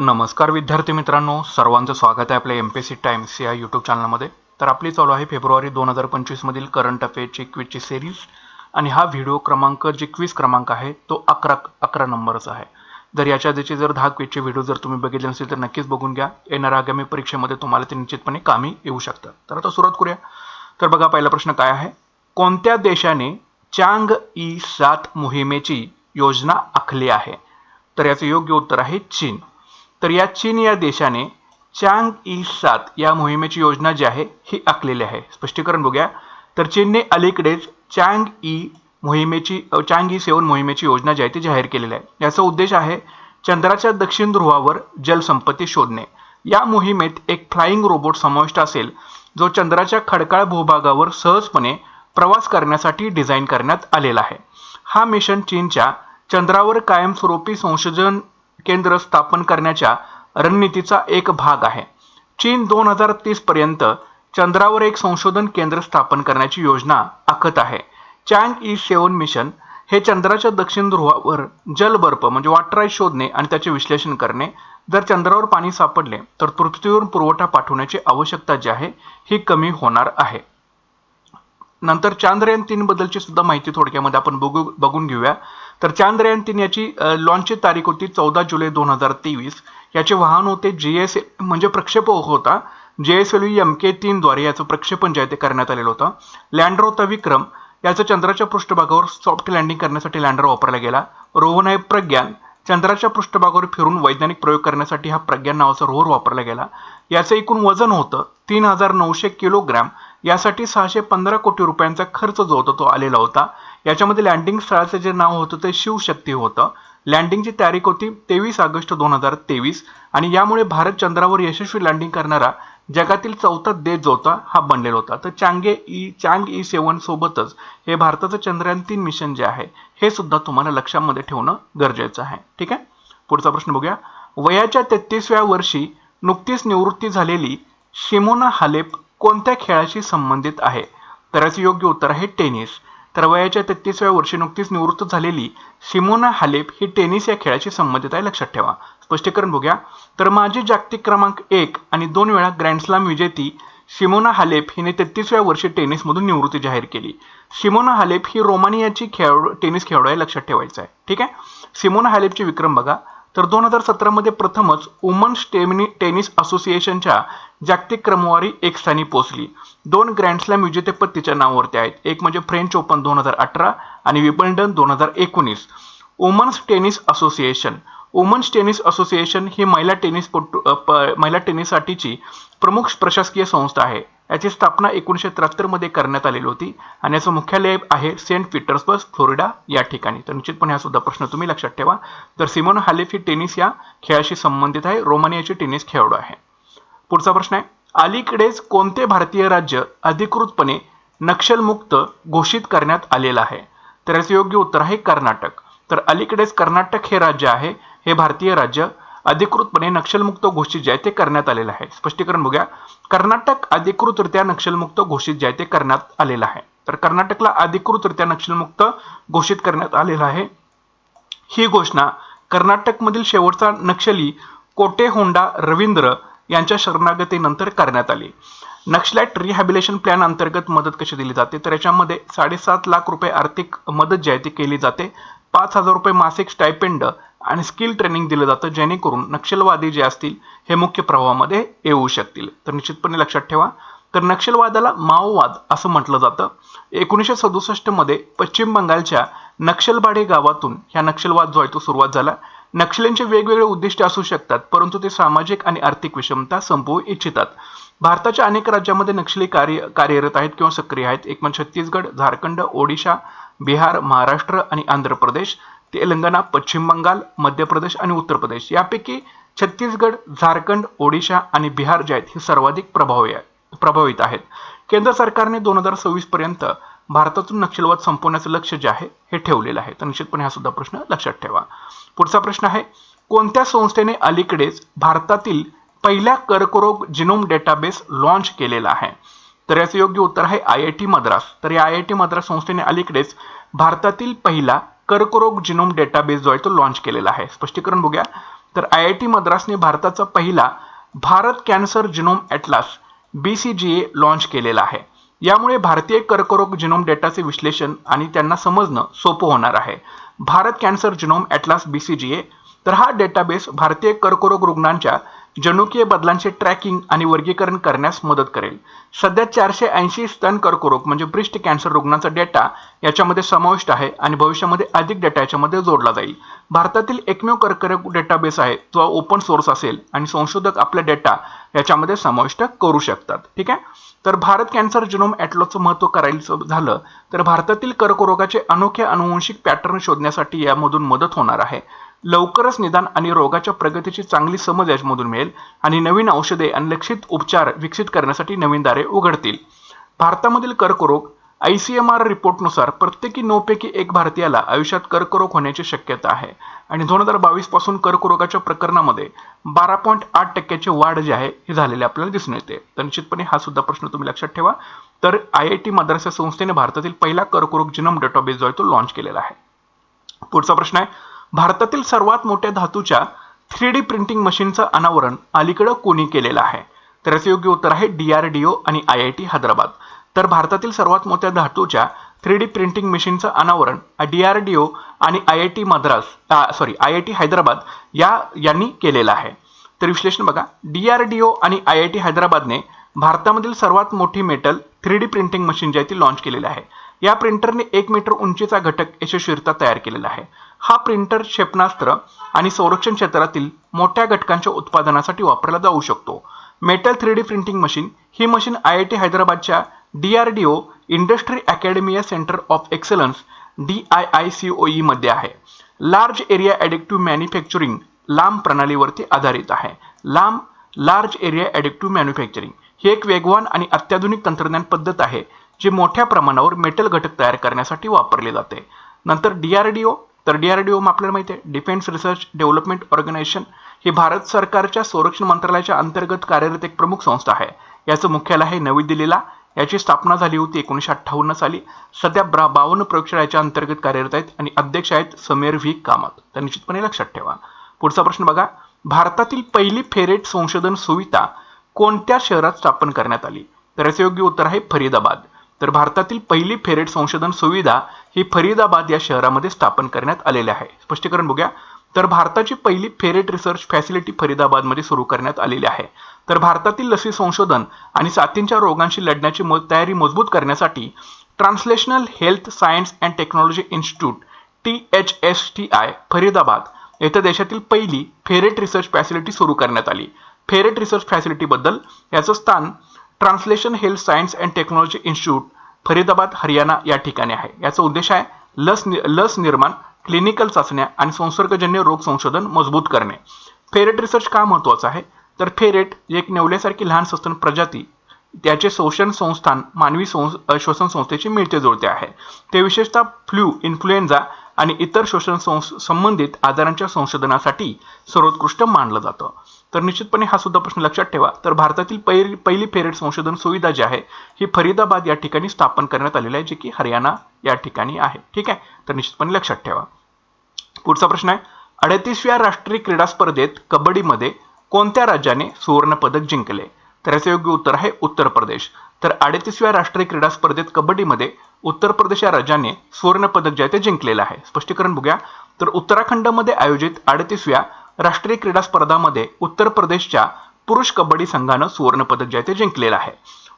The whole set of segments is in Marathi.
नमस्कार विद्यार्थी मित्रांनो सर्वांचं स्वागत आहे आपल्या एम पी सी टाइम्स या यूट्यूब चॅनलमध्ये तर आपली चालू आहे फेब्रुवारी दोन हजार पंचवीसमधील करंट अफेअरची क्विजची सिरीज आणि हा व्हिडिओ क्रमांक जे क्विज क्रमांक आहे तो अकरा अकरा नंबरचा आहे. जर याच्या आधीचे जर दहा क्विजचे व्हिडिओ जर तुम्ही बघितले नसेल तर नक्कीच बघून घ्या. येणाऱ्या आगामी परीक्षेमध्ये तुम्हाला ते निश्चितपणे कामी येऊ शकतात तर आता सुरुवात करूया. तर बघा पहिला प्रश्न काय आहे? कोणत्या देशाने चांग ई सात मोहिमेची योजना आखली आहे? तर याचं योग्य उत्तर आहे चीन. तर या चीन या देशाने चांग ई सात या मोहिमेची योजना जी आहे ही आखलेली आहे. स्पष्टीकरण बघूया. तर चीनने अलीकडेच चांग ई मोहिमेची चांग ई सेवन मोहिमेची योजना जी आहे ती जाहीर केलेली आहे. याचा उद्देश आहे चंद्राच्या दक्षिण ध्रुवावर जलसंपत्ती शोधणे. या मोहिमेत एक फ्लाइंग रोबोट समाविष्ट असेल जो चंद्राच्या खडकाळ भूभागावर सहजपणे प्रवास करण्यासाठी डिझाईन करण्यात आलेला आहे. हा मिशन चीनच्या चंद्रावर कायमस्वरूपी संशोधन केंद्र स्थापन करण्याच्या रणनीतीचा एक भाग आहे. चीन दोन हजार तीस पर्यंत चंद्रावर एक संशोधन केंद्र स्थापन करण्याची योजना आखत आहे. चँग ई सेवन मिशन हे चंद्राच्या दक्षिण ध्रुवावर जलबर्फ म्हणजे वॉटर शोधणे आणि त्याचे विश्लेषण करणे. जर चंद्रावर पाणी सापडले तर पृथ्वीवर पुरवठा पाठवण्याची आवश्यकता जी आहे ही कमी होणार आहे. नंतर चांद्रयान तीन बद्दलची सुद्धा माहिती थोडक्यामध्ये आपण बघू बघून घेऊया. तर चांद्रयान तीन याची लॉन्चची तारीख होती चौदा जुलै दोन हजार तेवीस. याचे वाहन होते जी एस म्हणजे प्रक्षेपक होता जे एस एल एम के तीनद्वारे याचं प्रक्षेपण जे आहे ते करण्यात आलेलं होतं. लँडर होता विक्रम. याचं चंद्राच्या पृष्ठभागावर सॉफ्ट लँडिंग करण्यासाठी लँडर वापरला गेला. रोहन आहे प्रज्ञान. चंद्राच्या पृष्ठभागावर फिरून वैज्ञानिक प्रयोग करण्यासाठी हा प्रज्ञान नावाचा रोहर वापरला गेला. याचं एकूण वजन होतं तीन हजार नऊशे किलोग्रॅम. यासाठी सहाशे पंधरा कोटी रुपयांचा खर्च जो होता तो आलेला होता. याच्यामध्ये लँडिंग स्थळाचं जे नाव होतं ते शिवशक्ती होतं. लँडिंगची तारीख होती तेवीस ऑगस्ट दोन हजार तेवीस आणि यामुळे भारत चंद्रावर यशस्वी लँडिंग करणारा जगातील चौथा देश जो होता हा बनलेला होता. तर चांगे ई चांग ई सेवन सोबतच हे भारताचं चंद्रयान तीन मिशन जे आहे हे सुद्धा तुम्हाला लक्षामध्ये ठेवणं गरजेचं आहे. ठीक आहे? पुढचा प्रश्न बघूया. वयाच्या तेहतीसव्या वर्षी नुकतीच निवृत्ती झालेली शिमोना हालेप कोणत्या खेळाशी संबंधित आहे? तर याचं योग्य उत्तर आहे टेनिस. तर वयाच्या तेहतीसव्या वर्षी नुकतीच निवृत्त झालेली शिमोना हालेप ही टेनिस या खेळाशी संबंधित आहे लक्षात ठेवा. स्पष्टीकरण बघूया. तर माजी जागतिक क्रमांक एक आणि दोन वेळा ग्रँडस्लाम विजेती शिमोना हालेप हिने तेहतीसव्या वर्षी टेनिसमधून निवृत्ती जाहीर केली. शिमोना हालेप ही रोमानियाची खेळाडू टेनिस खेळाडू आहे लक्षात ठेवायचं आहे. ठीक आहे? सिमोना हालेपचे विक्रम बघा. तर दोन हजार सतरामध्ये प्रथमच वुमन्स स्टेमिनी टेनिस असोसिएशनच्या जागतिक क्रमवारी एक स्थानी पोहोचली. दोन ग्रँडस्लॅम विजेतेपद तिच्या नावावरती आहेत. एक म्हणजे फ्रेंच ओपन दोन हजार अठरा आणि विबल्डन दोन हजार एकोणीस. Women's tennis association women's tennis association ही महिला टेनिस पटू- प- महिला टेनिससाठीची प्रमुख प्रशासकीय संस्था आहे. याची स्थापना एकोणीसशे त्र्याहत्तरमध्ये करण्यात आलेली होती. आणि याचं मुख्यालय आहे सेंट पीटर्सबर्ग फ्लोरिडा या ठिकाणी. तर निश्चितपणे हा सुद्धा प्रश्न तुम्ही लक्षात ठेवा. तर सिमोन हालेफ ही टेनिस या खेळाशी संबंधित आहे. रोमानियाची टेनिस खेळाडू आहे. पुढचा प्रश्न आहे. अलीकडेच कोणते भारतीय राज्य अधिकृतपणे नक्षलमुक्त घोषित करण्यात आलेलं आहे? तर याचं योग्य उत्तर आहे कर्नाटक. तर अलीकडेच कर्नाटक हे राज्य आहे. हे भारतीय राज्य अधिकृतपणे नक्षलमुक्त घोषित जे आहे ते करण्यात आलेलं आहे. स्पष्टीकरण बघूया. कर्नाटक अधिकृतरित्या नक्षलमुक्त घोषित जे आहे ते करण्यात आलेलं आहे. तर कर्नाटकला अधिकृतरित्या नक्षलमुक्त घोषित करण्यात आलेलं आहे. ही घोषणा कर्नाटकमधील शेवटचा नक्षली कोटे होंडा रवींद्र यांच्या शरणागतीनंतर करण्यात आली. नक्षलाइट रिहॅबिलेशन प्लॅन अंतर्गत मदत कशी दिली जाते? तर याच्यामध्ये साडेसात लाख रुपये आर्थिक मदत जी आहे ती केली जाते. पाच हजार रुपये मासिक स्टायपेंड आणि स्किल ट्रेनिंग दिलं जातं जेणेकरून नक्षलवादी जे असतील हे मुख्य प्रवाहामध्ये येऊ शकतील. तर निश्चितपणे लक्षात ठेवा. तर नक्षलवादाला माओवाद असं म्हटलं जातं. एकोणीसशे सदुसष्टमध्ये पश्चिम बंगालच्या नक्षलबाडे गावातून ह्या नक्षलवाद जो आहे तो सुरुवात झाला. नक्षल्यांचे वेगवेगळे उद्दिष्टे असू शकतात परंतु ते सामाजिक आणि आर्थिक विषमता संपवू इच्छितात. भारताच्या अनेक राज्यामध्ये नक्षली कार्य कार्यरत आहेत किंवा सक्रिय आहेत. एक म्हणजे छत्तीसगड झारखंड ओडिशा बिहार महाराष्ट्र आणि आंध्र प्रदेश तेलंगणा पश्चिम बंगाल मध्य प्रदेश आणि उत्तर प्रदेश. यापैकी छत्तीसगड झारखंड ओडिशा आणि बिहार जे आहेत हे सर्वाधिक प्रभावी प्रभावित आहेत. केंद्र सरकारने दोन हजार सव्वीस पर्यंत भारतातून नक्षलवाद संपवण्याचं लक्ष जे आहे हे ठेवलेलं आहे. तर निश्चितपणे हा सुद्धा प्रश्न लक्षात ठेवा. पुढचा प्रश्न आहे कोणत्या संस्थेने अलीकडेच भारतातील पहिल्या कर्करोग जिनोम डेटाबेस लॉन्च केलेला आहे? तर याचं योग्य उत्तर आहे आय आय टी मद्रास. तर या आय आय टी मद्रास संस्थेने अलीकडेच भारतातील पहिला कर्करोग जिनोम डेटाबेस जो आहे तो लॉन्च केलेला आहे. स्पष्टीकरण बघूया. तर आय आय टी मद्रासने भारताचा पहिला Bharat cancer genome atlas B C G A launch केलेला आहे. यामुळे भारतीय कर्करोग जिनोम डेटाचे विश्लेषण आणि त्यांना समजणं सोपं होणार आहे. Bharat cancer genome atlas B C G A तर हा डेटाबेस भारतीय कर्करोग रुग्णांच्या जनुकीय बदलांचे ट्रॅकिंग आणि वर्गीकरण करण्यास मदत करेल. सध्या चारशे ऐंशी स्तन कर्करोग म्हणजे ब्रिस्ट कॅन्सर रुग्णांचा डेटा याच्यामध्ये समाविष्ट आहे आणि भविष्यामध्ये अधिक डेटा याच्यामध्ये जोडला जाईल. भारतातील एकमेव कर्करोग डेटाबेस आहे जो ओपन सोर्स असेल आणि संशोधक आपला डेटा याच्यामध्ये समाविष्ट करू शकतात. ठीक आहे? तर भारत कॅन्सर जिनोम ॲटलॉचं महत्त्व करायचं झालं तर भारतातील कर्करोगाचे अनोखे अनुवंशिक पॅटर्न शोधण्यासाठी यामधून मदत होणार आहे. लवकरच निदान आणि रोगाच्या प्रगतीची चांगली समज यामधून मिळेल आणि नवीन औषधे आणि लक्षित उपचार विकसित करण्यासाठी नवीन दारे उघडतील. भारतामधील कर्करोग आय सी एम आर रिपोर्टनुसार प्रत्येकी नऊपैकी एक भारतीयाला आयुष्यात कर्करोग होण्याची शक्यता आहे आणि दोन हजार बावीसपासून कर्करोगाच्या प्रकरणामध्ये बारा पॉईंट आठ टक्क्याची वाढ जी आहे ही झालेली आपल्याला दिसून येते. तर निश्चितपणे हा सुद्धा प्रश्न तुम्ही लक्षात ठेवा. तर आय आय टी मद्रास या संस्थेने भारतातील पहिला कर्करोग जिनम डेटाबेस जो आहे तो लॉन्च केलेला आहे. पुढचा प्रश्न आहे भारतातील सर्वात मोठ्या धातूच्या थ्री डी प्रिंटिंग मशीनचं अनावरण अलीकडं कोणी केलेलं आहे? तर याचं योग्य उत्तर आहे डी आर डी ओ आणि आय आय टी हैदराबाद. तर भारतातील सर्वात मोठ्या धातूच्या थ्री डी प्रिंटिंग मशीनचं अनावरण डी आर डी ओ आणि I I T Madras sorry I I T Hyderabad या यांनी केलेलं आहे. तर विश्लेषण बघा. डी आर डी ओ आणि आय आय टी हैदराबादने भारतामधील सर्वात मोठी metal three D printing machine जी आहे ती लॉन्च केलेली आहे. या प्रिंटरने एक मीटर उंचीचा घटक यशस्वीरित्या तयार केलेला आहे. हा प्रिंटर क्षेपणास्त्र आणि संरक्षण क्षेत्रातील मोठ्या घटकांच्या उत्पादनासाठी वापरला जाऊ शकतो. Metal three D printing machine he machine I I T हैदराबादच्या D R D O industry academia centre of excellence D I I C O E मध्ये आहे. लार्ज एरिया ॲडिक्टिव्ह मॅन्युफॅक्चरिंग लांब प्रणालीवरती आधारित आहे. लांब लार्ज एरिया ॲडिक्टिव्ह मॅन्युफॅक्चरिंग ही एक वेगवान आणि अत्याधुनिक तंत्रज्ञान पद्धत आहे जी मोठ्या प्रमाणावर मेटल घटक तयार करण्यासाठी वापरले जाते. नंतर डी आर डी ओ तर डी आर डी ओ आपल्याला माहिती आहे डिफेन्स रिसर्च डेव्हलपमेंट ऑर्गनायझेशन ही भारत सरकारच्या संरक्षण मंत्रालयाच्या अंतर्गत कार्यरत एक प्रमुख संस्था आहे. याचं मुख्यालय आहे नवी दिल्लीला. याची स्थापना झाली होती एकोणीसशे अठ्ठावन्न साली. सध्या ब्रा बावन्न प्रयोगशाळेच्या अंतर्गत कार्यरत आहेत आणि अध्यक्ष आहेत समीर व्ही. कामत. तर निश्चितपणे लक्षात ठेवा. पुढचा प्रश्न बघा. भारतातील पहिली फेरेट संशोधन सुविधा कोणत्या शहरात स्थापन करण्यात आली? तर याचे योग्य उत्तर आहे फरीदाबाद. तर भारतातील पहिली फेरेट संशोधन सुविधा ही फरीदाबाद या शहरामध्ये स्थापन करण्यात आलेली आहे. स्पष्टीकरण बघूया. तर भारताची पहिली फेरेट रिसर्च फॅसिलिटी फरीदाबादमध्ये सुरू करण्यात आलेली आहे. तर भारतातील लसी संशोधन आणि साथींच्या रोगांशी लढण्याची तयारी मजबूत करण्यासाठी translational health science and technology institute T H S T I Faridabad येथे देशातील पहिली फेरेट रिसर्च फॅसिलिटी सुरू करण्यात आली. फेरेट रिसर्च फॅसिलिटीबद्दल याचं स्थान translation health science and technology institute Faridabad Haryana या ठिकाणी आहे. याचा उद्देश आहे लस लस निर्माण क्लिनिकल चाचण्या आणि संसर्गजन्य रोग संशोधन मजबूत करणे. फेरेट रिसर्च का महत्वाचं आहे? तर फेरेट एक नेवल्यासारखी लहान सस्तन प्रजाती त्याचे शोषण संस्थान मानवी श्वसन संस्थेची मिळते जुळते आहे. ते विशेषतः फ्ल्यू इन्फ्लुएन्झा आणि इतर शोषण संबंधित आजारांच्या संशोधनासाठी सर्वोत्कृष्ट मानलं जातं. तर निश्चितपणे हा सुद्धा प्रश्न लक्षात ठेवा. तर भारतातील पहिली पहिली फेरेट संशोधन सुविधा जी आहे ही फरीदाबाद या ठिकाणी स्थापन करण्यात आलेली आहे जे की हरियाणा या ठिकाणी आहे. ठीक आहे? तर निश्चितपणे लक्षात ठेवा. पुढचा प्रश्न आहे अडतीसव्या राष्ट्रीय क्रीडा स्पर्धेत कबड्डीमध्ये कोणत्या राज्याने सुवर्ण पदक जिंकले? तर याचे योग्य उत्तर आहे उत्तर प्रदेश. तर अडतीसव्या राष्ट्रीय क्रीडा स्पर्धेत कबड्डीमध्ये उत्तर प्रदेश या राज्याने सुवर्ण पदक जे आहे ते जिंकलेलं आहे. स्पष्टीकरण बघूया. तर उत्तराखंडमध्ये आयोजित अडतीसव्या राष्ट्रीय क्रीडा स्पर्धामध्ये उत्तर प्रदेशच्या पुरुष कबड्डी संघानं सुवर्णपदक जे आहे ते जिंकलेलं आहे.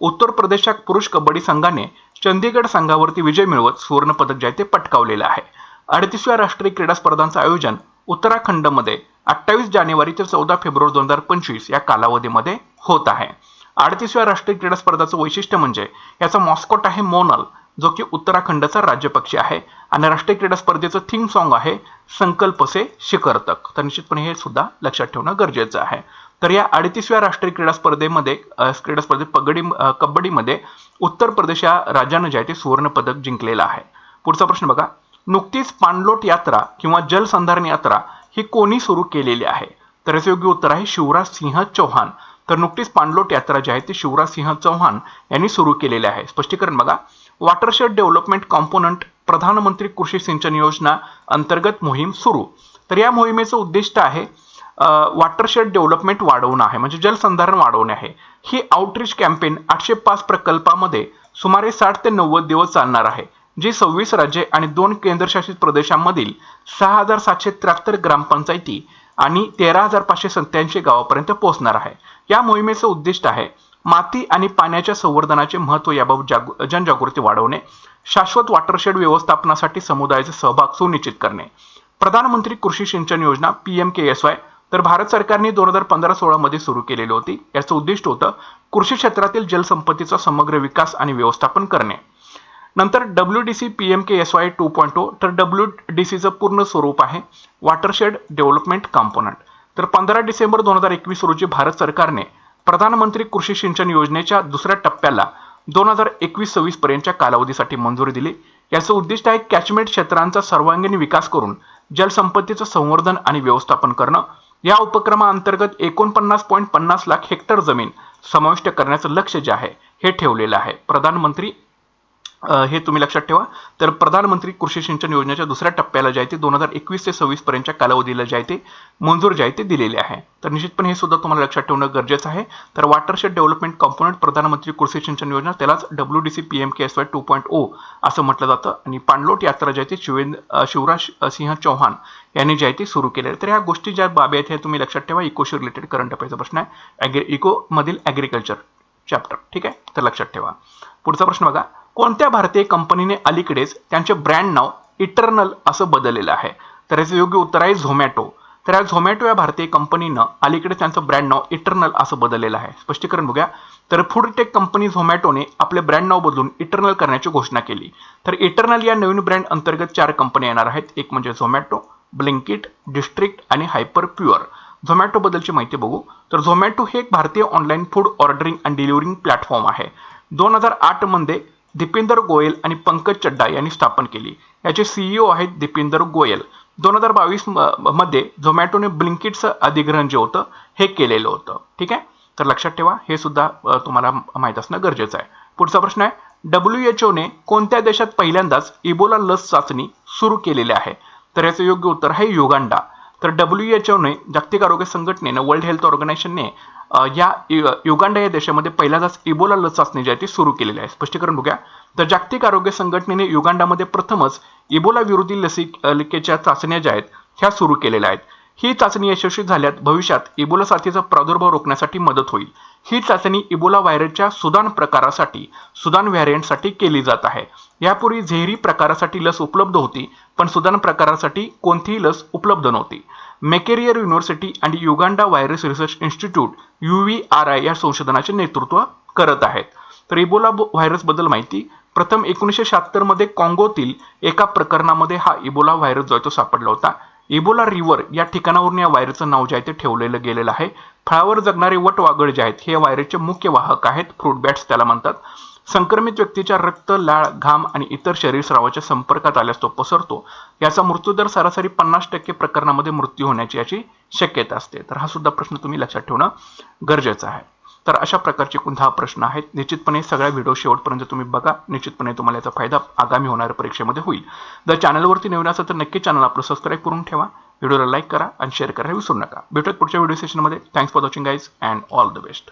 उत्तर प्रदेशच्या पुरुष कबड्डी संघाने चंदीगड संघावरती विजय मिळवत सुवर्णपदक जे आहे ते पटकावलेलं आहे. अडतीसव्या राष्ट्रीय क्रीडा स्पर्धांचं आयोजन उत्तराखंडमध्ये अठ्ठावीस जानेवारी ते चौदा फेब्रुवारी दोन हजार पंचवीस या कालावधीमध्ये होत आहे. अडतीसव्या राष्ट्रीय क्रीडा स्पर्धाचं वैशिष्ट्य म्हणजे याचा मॉस्कोट आहे मोनल. जो की उत्तराखंडचा राज्यपक्षी आहे. आणि राष्ट्रीय क्रीडा स्पर्धेचं थीम सॉन्ग आहे संकल्प से शिखर तक तर निश्चितपणे हे सुद्धा लक्षात ठेवणं गरजेचं आहे. तर या अडतीसव्या राष्ट्रीय क्रीडा स्पर्धेमध्ये क्रीडा स्पर्धेत पगडी कबड्डीमध्ये उत्तर प्रदेश या राज्यानं जे आहे ते सुवर्ण पदक जिंकलेलं आहे. पुढचा प्रश्न बघा. नुकतीच पाणलोट यात्रा किंवा जलसंधारण यात्रा ही कोणी सुरू केलेली आहे? तर याचं योग्य उत्तर आहे शिवराज सिंह चौहान. तर नुकतीच पाणलोट यात्रा जी आहे ती शिवराज सिंह चौहान यांनी सुरू केलेली आहे. स्पष्टीकरण बघा. वॉटरशेड डेव्हलपमेंट कॉम्पोनंट प्रधानमंत्री कृषी सिंचन योजना अंतर्गत मोहीम सुरू. तर या मोहिमेचं उद्दिष्ट आहे वॉटरशेड डेव्हलपमेंट वाढवणं आहे म्हणजे जलसंधारण वाढवणे आहे. ही आउटरीच कॅम्पेन आठशे पाच प्रकल्पामध्ये सुमारे साठ ते नव्वद दिवस चालणार आहे जी सव्वीस राज्ये आणि दोन केंद्रशासित प्रदेशांमधील सहा हजार सातशे त्र्याहत्तर ग्रामपंचायती आणि तेरा हजार पाचशे सत्याऐंशी गावापर्यंत पोहोचणार आहे. या मोहिमेचं उद्दिष्ट आहे माती आणि पाण्याच्या संवर्धनाचे महत्त्व याबाबत जागृ जनजागृती वाढवणे शाश्वत वॉटरशेड व्यवस्थापनासाठी समुदायाचा सहभाग सुनिश्चित करणे. Pradhan Mantri Krishi Sinchan Yojana P M K S Y तर भारत सरकारने दोन हजार पंधरा सोळामध्ये सुरू केलेली होती. याचं उद्दिष्ट होतं कृषी क्षेत्रातील जलसंपत्तीचा समग्र विकास आणि व्यवस्थापन करणे. नंतर W D C P M K S Y two point O तर डब्ल्यू डी सीचं पूर्ण स्वरूप आहे वॉटरशेड डेव्हलपमेंट कॉम्पोनंट तर पंधरा डिसेंबर दोन हजार एकवीस रोजी भारत सरकारने प्रधानमंत्री कृषी सिंचन योजनेच्या दुसऱ्या टप्प्याला दोन हजार एकवीस सव्वीस पर्यंतच्या कालावधीसाठी मंजुरी दिली. याचं उद्दिष्ट आहे कॅचमेंट क्षेत्रांचा सर्वांगीण विकास करून जलसंपत्तीचं संवर्धन आणि व्यवस्थापन करणं. या उपक्रमाअंतर्गत एकोणपन्नास पॉईंट पन्नास लाख हेक्टर जमीन समाविष्ट करण्याचं लक्ष जे आहे हे ठेवलेलं आहे. प्रधानमंत्री हे तुम्ही लक्षात ठेवा. तर प्रधानमंत्री कृषी सिंचन योजनेच्या दुसऱ्या टप्प्याला जे आहे ते दोन हजार एकवीस ते सव्वीस पर्यंतच्या कालावधीला जे आहे ते मंजूर जे आहे ते दिलेले आहे. तर निश्चितपणे हे सुद्धा तुम्हाला लक्षात ठेवणं गरजेचं आहे. तर वॉटरशेड डेव्हलपमेंट कॉम्पोनंट प्रधानमंत्री कृषी सिंचन योजना त्यालाच W D C P M K S Y two point O असं म्हटलं जातं. आणि पाणलोट यात्रा जी आहे ती शिवेंद्र शिवराज सिंह चौहान यांनी जे आहे ते सुरू केले तर ह्या गोष्टी ज्या बाबी आहेत हे तुम्ही लक्षात ठेवा. इकोशी रिलेटेड करंट अफेअरचा प्रश्न आहे. ॲग्री इकोमधील ॲग्रिकल्चर चॅप्टर ठीक आहे? तर लक्षात ठेवा. पुढचा प्रश्न बघा. कोणत्या भारतीय कंपनीने अलीकडेच त्यांचे ब्रँड नाव इटर्नल असं बदललेलं आहे? तर याचं योग्य उत्तर आहे झोमॅटो. तर या झोमॅटो या भारतीय कंपनीनं अलीकडे त्यांचं ब्रँड नाव इटर्नल असं बदललेलं आहे. स्पष्टीकरण बघूया. तर फूड टेक कंपनी झोमॅटोने आपले ब्रँड नाव बदलून इटर्नल करण्याची घोषणा केली. तर इटर्नल या नवीन ब्रँड अंतर्गत चार कंपन्या येणार आहेत. एक म्हणजे झोमॅटो ब्लिंकिट डिस्ट्रिक्ट आणि हायपर प्युअर झोमॅटो बद्दलची माहिती बघू. तर झोमॅटो हे एक भारतीय online food ordering and delivering platform आहे. दोन हजार आठमध्ये दिपेंदर गोयल आणि पंकज चड्डा यांनी स्थापन केली. याचे सीईओ आहेत दिपेंदर गोयल. दोन हजार बावीसमध्ये झोमॅटोने ब्लिंकिटचं अधिग्रहण जे होतं हे केलेलं होतं. ठीक आहे? तर लक्षात ठेवा हे सुद्धा तुम्हाला माहीत असणं गरजेचं आहे. पुढचा प्रश्न आहे डब्ल्यू एच ओने कोणत्या देशात पहिल्यांदाच इबोला लस चाचणी सुरू केलेली आहे? तर याचं योग्य उत्तर आहे युगांडा. तर डब्ल्यू एच ओने जागतिक आरोग्य संघटनेनं वर्ल्ड हेल्थ ऑर्गनायझेशनने या युगांडा या देशामध्ये पहिल्यांदाच इबोला लस चाचणी जी आहे ती सुरू केलेली आहे. स्पष्टीकरण बघूया. तर जागतिक आरोग्य संघटनेने युगांडामध्ये प्रथमच इबोला विरोधी लसिकेच्या चाचण्या ज्या आहेत ह्या सुरू केलेल्या आहेत. ही चाचणी यशस्वी झाल्यात भविष्यात इबोला साथीचा प्रादुर्भाव रोखण्यासाठी मदत होईल. ही चाचणी इबोला व्हायरसच्या सुदान प्रकारासाठी सुदान व्हॅरियंटसाठी केली जात आहे. यापूर्वी झेरी प्रकारासाठी लस उपलब्ध होती पण सुदान प्रकारासाठी कोणतीही लस उपलब्ध नव्हती. मेकेरियर युनिव्हर्सिटी आणि Uganda Virus Research Institute U V R I या संशोधनाचे नेतृत्व करत आहेत. तर इबोला व्हायरसबद्दल माहिती प्रथम एकोणीसशे शहात्तरमध्ये काँगोतील कॉंगोतील एका प्रकरणामध्ये हा इबोला व्हायरस जो आहे तो सापडला होता. इबोला रिव्हर या ठिकाणावरून या व्हायरसचं नाव जे आहे ते ठेवलेलं गेलेलं आहे. फळावर जगणारे वटवागळ जे आहेत हे व्हायरसचे मुख्य वाहक आहेत. फ्रूट बॅट्स त्याला म्हणतात. संक्रमित व्यक्तीच्या रक्त लाळ घाम आणि इतर शरीर स्रावाच्या संपर्कात आल्यास तो पसरतो. याचा मृत्यूदर सरासरी पन्नास टक्के प्रकरणामध्ये मृत्यू होण्याची याची शक्यता असते. तर हा सुद्धा प्रश्न तुम्ही लक्षात ठेवणं गरजेचं आहे. तर अशा प्रकारचे एकूण प्रश्न आहेत. निश्चितपणे सगळ्या व्हिडिओ शेवटपर्यंत तुम्ही बघा. निश्चितपणे तुम्हाला याचा फायदा आगामी होणाऱ्या परीक्षेमध्ये होईल. जर चॅनलवरती नवीन असेल तर नक्की चॅनल आपलं सबस्क्राईब करून ठेवा. व्हिडिओला लाईक करा आणि शेअर करायला विसरू नका. भेटूयात पुढच्या व्हिडिओ सेशनमध्ये thanks for watching guys and all the best